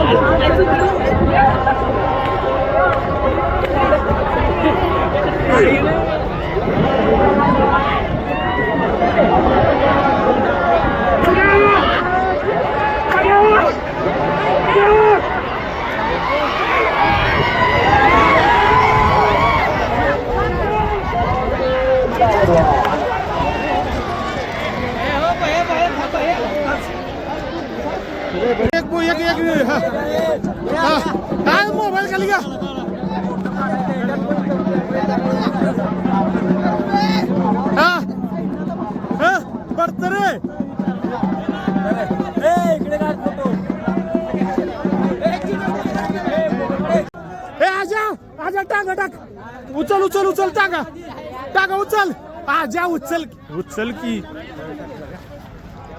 एक काय मोबाईल खाली का हा हा पडत रे ए आजा आजा टाका टाक उचल उचल उचल टाका टाका उचल आजा उचल उचल की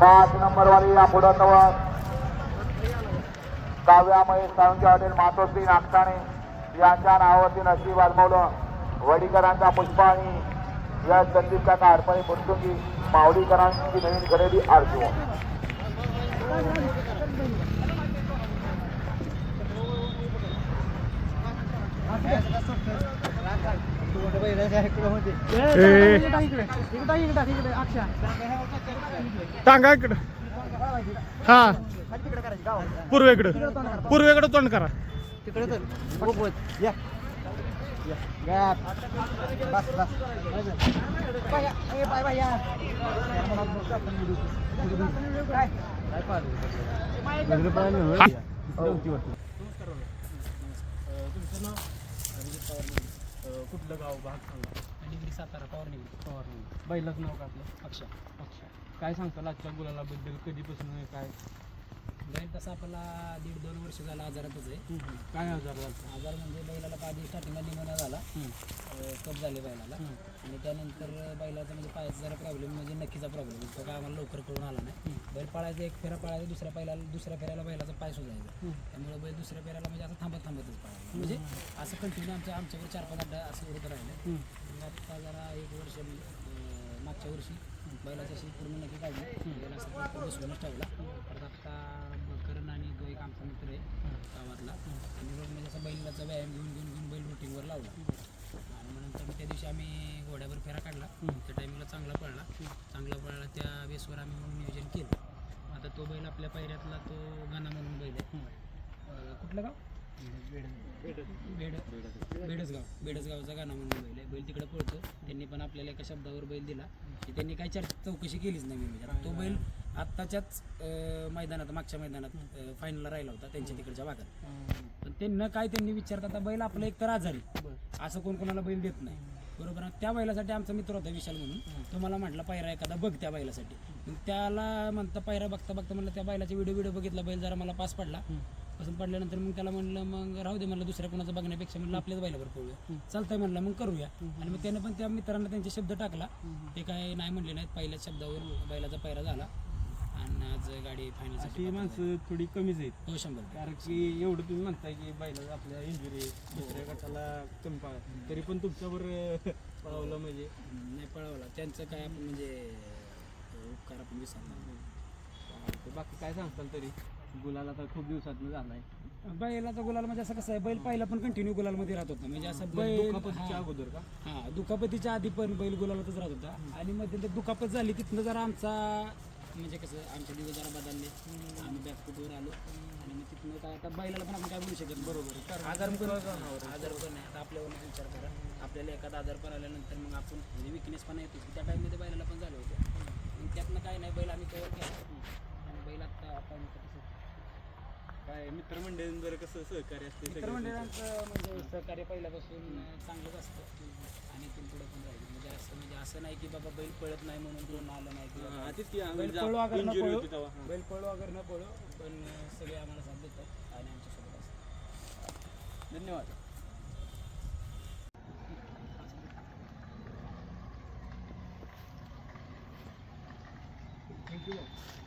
पाच नंबर वाली या पुढं काव्या महेश सावंगी हॉटेल मातोश्री नागताणे यांच्या नावावरती नशीब आजमावलं. वडीकरांचा पुष्पाणी. आणि या संदीप काका अर्पणी पुरतुंगी माऊलीकरांची नवीन खरेदी आरजू ए टांगा इकडं. हा. पूर्वेकडं पूर्वेकडं तोंड करा. तिकडे तर कुठलं गाव भाग सांगा? डिग्री सातारा पवारणी पवारणी बैलाच नाव का आपलं. अक्षा अक्षा काय सांगता आजच्या गुलालाबद्दल कधीपासून काय? बैल तसा आपला दीड दोन वर्ष झाला आजारातच आहे. काय आजार झाला? आजार म्हणजे बैलाला आधी स्टार्टिंगला निमोनिया झाला. कप झाले बैलाला. आणि त्यानंतर बैलाचा म्हणजे पायाचा जरा प्रॉब्लेम म्हणजे नक्कीचा प्रॉब्लेम तो काय आम्हाला लवकर कळून आला नाही. बैल पळायचा एक फेरा पळायचा दुसऱ्या बैलाला दुसऱ्या फेऱ्याला बैलाचा पाय सुजायचा. त्यामुळे बैल दुसऱ्या फेऱ्याला म्हणजे असं थांबत थांबतच पळायला म्हणजे असं कंटिन्यू आमच्या आमच्याकडे चार पाच अड्डा असं होत राहिलं. मग आता जरा एक वर्ष मागच्या वर्षी बैलाची अशी पूर्ण नक्की काढली. बैल असं बसवूनच ठेवला. परत आता करण आणि तो एक आमचा मित्र आहे गावातला आणि रोज म्हणजे असं बैलाचा व्यायाम घेऊन घेऊन घेऊन बैल रुटीनवर लावला. आणि मग नंतर त्या दिवशी आम्ही घोड्यावर फेरा काढला. त्या टायमिंगला चांगला पळला. चांगला पळला त्या बेसवर आम्ही नियोजन केलं. आता तो बैल आपल्या पायऱ्यातला तो गाणा म्हणून बैल आहे. कुठलं गाव? बेडसगाव. बेडसगावचा गाणा म्हणून बैल आहे. बैल तिकडे पळतो. त्यांनी पण आपल्याला एका शब्दावर बैल दिला. की त्यांनी काही चर्चा चौकशी केलीच नाही मी. म्हणजे तो बैल आत्ताच्याच मैदानात मागच्या मैदानात फायनलला राहिला होता त्यांच्या तिकडच्या भागात. पण त्यांना काय त्यांनी विचारतात आता बैल आपलं एक तर आजारी. असं कोण कोणाला बैल देत नाही. बरोबर? त्या बैलासाठी आमचा मित्र होता विशाल म्हणून. तो मला म्हटला पायरा एखादा बघ त्या बैलासाठी. मग त्याला म्हणता पायरा बघता बघता म्हणलं त्या बैलाचा व्हिडिओ व्हिडिओ बघितला बैल जरा मला पास पडला. पसंत पडल्यानंतर मग त्याला म्हणलं मग राहू दे म्हणलं दुसऱ्या कोणाचं बघण्यापेक्षा म्हणलं आपल्याच बैलावर पळूया. चालतंय म्हणलं मग करूया. आणि मग त्याने पण त्या मित्रांना त्यांचे शब्द टाकला. ते काय नाही म्हणले नाहीत पहिल्याच शब्दावर बैलाचा पायरा झाला. आणि आज गाडी फायनलसाठी ती माणसं थोडी कमीच आहेत. हो शंभर कारण की एवढं तुम्ही म्हणताय की बैला आपल्या इंजुरी दुसऱ्या गटाला कमी पाळ तरी पण तुमच्यावर पळवलं म्हणजे? नाही पळवला. त्यांचं काय आपण म्हणजे उपकार आपण विसरणार नाही. तर बाकी काय सांगताल तरी? गुलाल आता खूप दिवसात झालाय. बैलाचा गुलाल म्हणजे असं कसं आहे बैल पहिला पण कंटिन्यू गुलालमध्ये राहत होता. म्हणजे असं बैल दुखापतीच्या अगोदर का? हा दुखापतीच्या आधी पण बैल गुलालातच राहत होता. आणि मग ते दुखापत झाली तिथनं जरा आमचा म्हणजे कसं आमचे दिवस जरा बदलले. आम्ही बॅकफुटवर आलो. आणि मग तिथनं काय आता बैलाला पण आपण काय बोलू शकत. बरोबर कारण आजार पण आजार पण नाही आता आपल्यावर विचार करा. आपल्याला एखादा आजार पण आल्यानंतर मग आपण म्हणजे विकनेस पण येतो त्या टाईममध्ये बैलाला पण झालं होतं. त्यातनं काय नाही बैल आम्ही कवर केला आणि बैल आता कसं काय मित्रमंडळींवर कसं सहकार्य असते? मित्रमंडळांचं म्हणजे सहकार्य पहिल्यापासून चांगलंच असतं. आणि इथून पुढे पण राहील. म्हणजे असं म्हणजे असं नाही की बाबा बैल पळत नाही म्हणून कोण आलं नाही किंवा हा, बैल पळू अगर न पळू. हा. बैल पळू अगर न पळू पण सगळे आम्हाला साथ देतात आणि आमच्यासोबत असतात. धन्यवाद. Thank you.